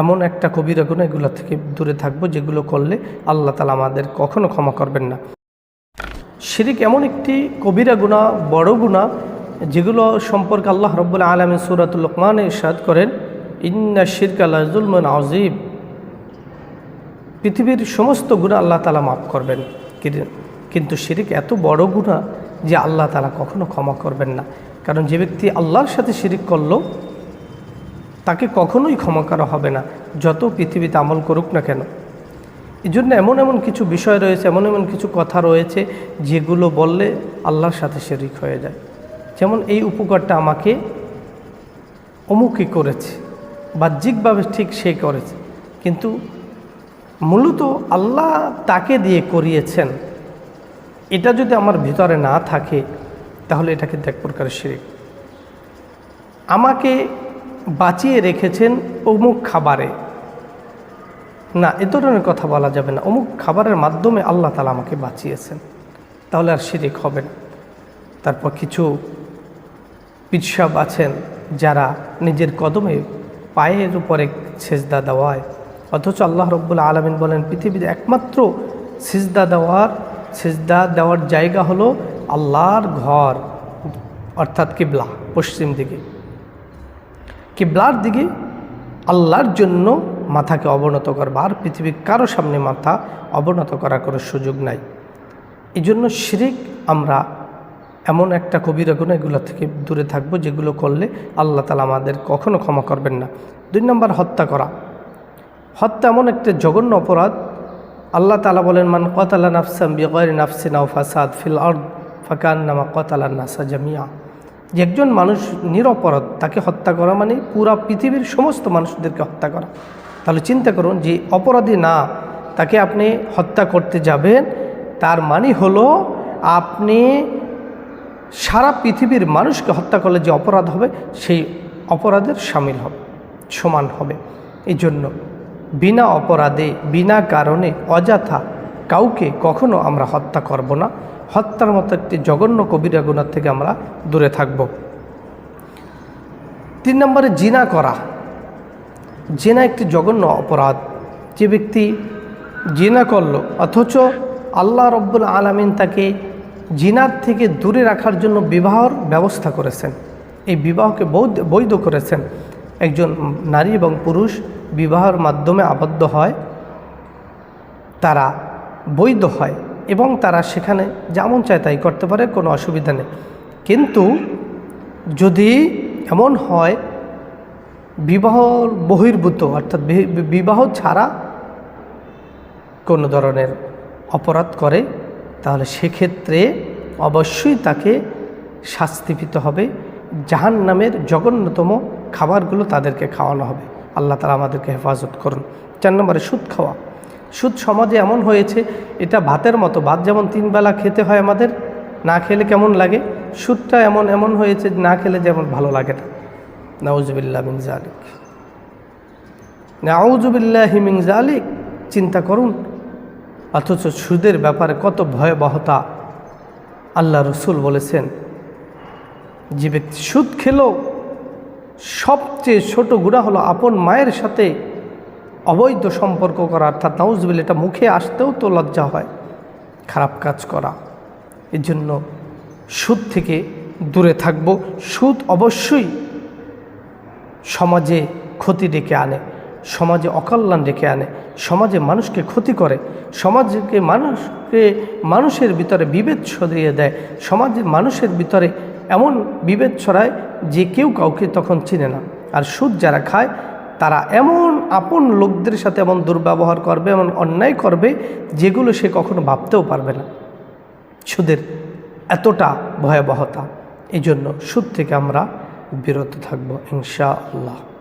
এমন একটা কবিরা গুণা এগুলো থেকে দূরে থাকব, যেগুলো করলে আল্লাহ তালা আমাদের কখনো ক্ষমা করবেন না। শিরিক এমন একটি কবিরা গুণা বড় গুণা যেগুলো সম্পর্কে আল্লাহ রব্বুল আলমী সুরাতুল লোকমান ইরশাদ করেন, ইন্না শিরক আল্লাহ জুলমান আজিব পৃথিবীর সমস্ত গুণা আল্লাহ তালা মাফ করবেন। কিন্তু শিরিক এত বড় গুণা যে আল্লাহ তালা কখনো ক্ষমা করবেন না। কারণ যে ব্যক্তি আল্লাহর সাথে শিরিক করল তাকে কখনোই ক্ষমা করা হবে না, যত পৃথিবীতে আমল করুক না কেন। এই জন্য এমন এমন কিছু বিষয় রয়েছে, এমন এমন কিছু কথা রয়েছে, যেগুলো বললে আল্লাহর সাথে শিরিক হয়ে যায়। যেমন এই উপকারটা আমাকে অমুকই করেছে, বাহ্যিকভাবে ঠিক সে করেছে, কিন্তু মূলত আল্লাহ তাকে দিয়ে করিয়েছেন। এটা যদি আমার ভিতরে না থাকে, তাহলে এটা কিন্তু এক প্রকারের শিরিক। আমাকে বাঁচিয়ে রেখেছেন অমুক খাবারে। না, এ ধরনের কথা বলা যাবে না। অমুক খাবারের মাধ্যমে আল্লাহ তালা আমাকে বাঁচিয়েছেন। তাহলে আর শিরিক হবে না। তারপর কিছু পিৎসাব আছেন যারা নিজের কদমে পায়ের উপরে সেজদা দেওয়ায়। অথচ আল্লাহ রব্বুল আলমিন বলেন, পৃথিবীতে একমাত্র সিজদা দেওয়ার সিজদা দেওয়ার জায়গা হলো আল্লাহর ঘর, অর্থাৎ কিবলা, পশ্চিম দিকে। কিবলার দিকে আল্লাহর জন্য মাথাকে অবনত করবা, আর পৃথিবীর কারও সামনে মাথা অবনত করার কোনো সুযোগ নাই। এই জন্য শিরিক আমরা এমন একটা কবিরা গুণ এগুলো থেকে দূরে থাকব, যেগুলো করলে আল্লাহ তালা আমাদের কখনো ক্ষমা করবেন না। দুই নম্বর, হত্যা করা। হত্যা এমন একটা জঘন্য অপরাধ। আল্লাহ তালা বলেন, মান কতালা নাফসাম বিগয়ের নাফসি নাও ফাসাদ ফিল আর্দ ফাকান নামা কতালা নাসা জামিয়া। যে একজন মানুষ নিরপরাধ, তাকে হত্যা করা মানে পুরা পৃথিবীর সমস্ত মানুষদেরকে হত্যা করা। তাহলে চিন্তা করুন যে অপরাধী না, তাকে আপনি হত্যা করতে যাবেন, তার মানে হলো আপনি সারা পৃথিবীর মানুষকে হত্যা করলে যে অপরাধ হবে, সেই অপরাধের সামিল হবে, সমান হবে। এই জন্য বিনা অপরাধে, বিনা কারণে, অযথা কাউকে কখনো আমরা হত্যা করব না। হত্যার মতো একটি জঘন্য কবিরা গুণার থেকে আমরা দূরে থাকব। তিন নম্বরে জিনা করা। জেনা একটি জঘন্য অপরাধ। যে ব্যক্তি জিনা করল, অথচ আল্লাহ রব্বুল আলমিন তাকে জিনার থেকে দূরে রাখার জন্য বিবাহর ব্যবস্থা করেছেন। এই বিবাহকে বৈধ বৈধ করেছেন। একজন নারী এবং পুরুষ বিবাহের মাধ্যমে আবদ্ধ হয়, তারা বৈধ হয়। এবং তারা সেখানে যেমন চায় তাই করতে পারে, কোনো অসুবিধা নেই। কিন্তু যদি এমন হয়, বিবাহ বহির্ভূত, অর্থাৎ বিবাহ ছাড়া কোনো ধরনের অপরাধ করে, তাহলে সেক্ষেত্রে অবশ্যই তাকে শাস্তি পেতে হবে। জাহান নামের জঘন্যতম খাবারগুলো তাদেরকে খাওয়ানো হবে। আল্লাহ তালা আমাদেরকে হেফাজত করুন। চার নম্বরে সুদ খাওয়া। সুদ সমাজে এমন হয়েছে, এটা ভাতের মতো। ভাত যেমন তিন বেলা খেতে হয় আমাদের, না খেলে কেমন লাগে? সুদটা এমন এমন হয়েছে, না খেলে যেমন ভালো লাগে না। নাউজবিল্লা মিন জালিক নাউজুবিল্লাহ মিন জালিক চিন্তা করুন, অথচ সুদের ব্যাপারে কত ভয়াবহতা। আল্লাহ রসুল বলেছেন, যে ব্যক্তি সুদ খেলো, সবচেয়ে ছোট গুণা হলো আপন মায়ের সাথে অবৈধ সম্পর্ক করা, অর্থাৎ নাউজবিল এটা মুখে আসতেও তো লজ্জা হয়, খারাপ কাজ করা। এর জন্য সুদ থেকে দূরে থাকব। সুদ অবশ্যই সমাজে ক্ষতি ডেকে আনে, সমাজে অকল্যাণ ডেকে আনে, সমাজে মানুষকে ক্ষতি করে, সমাজকে মানুষকে, মানুষের ভিতরে বিভেদ ছড়িয়ে দেয়, সমাজে মানুষের ভিতরে এমন বিভেদ ছড়ায় যে কেউ কাউকে তখন চিনে না। আর সুদ যারা খায়, তারা এমন আপন লোকদের সাথে এমন দুর্ব্যবহার করবে, এমন অন্যায় করবে, যেগুলো সে কখনো ভাবতেও পারবে না। সুদের এতটা ভয়াবহতা এই জন্য সুদ থেকে আমরা বিরত থাকব ইনশা আল্লাহ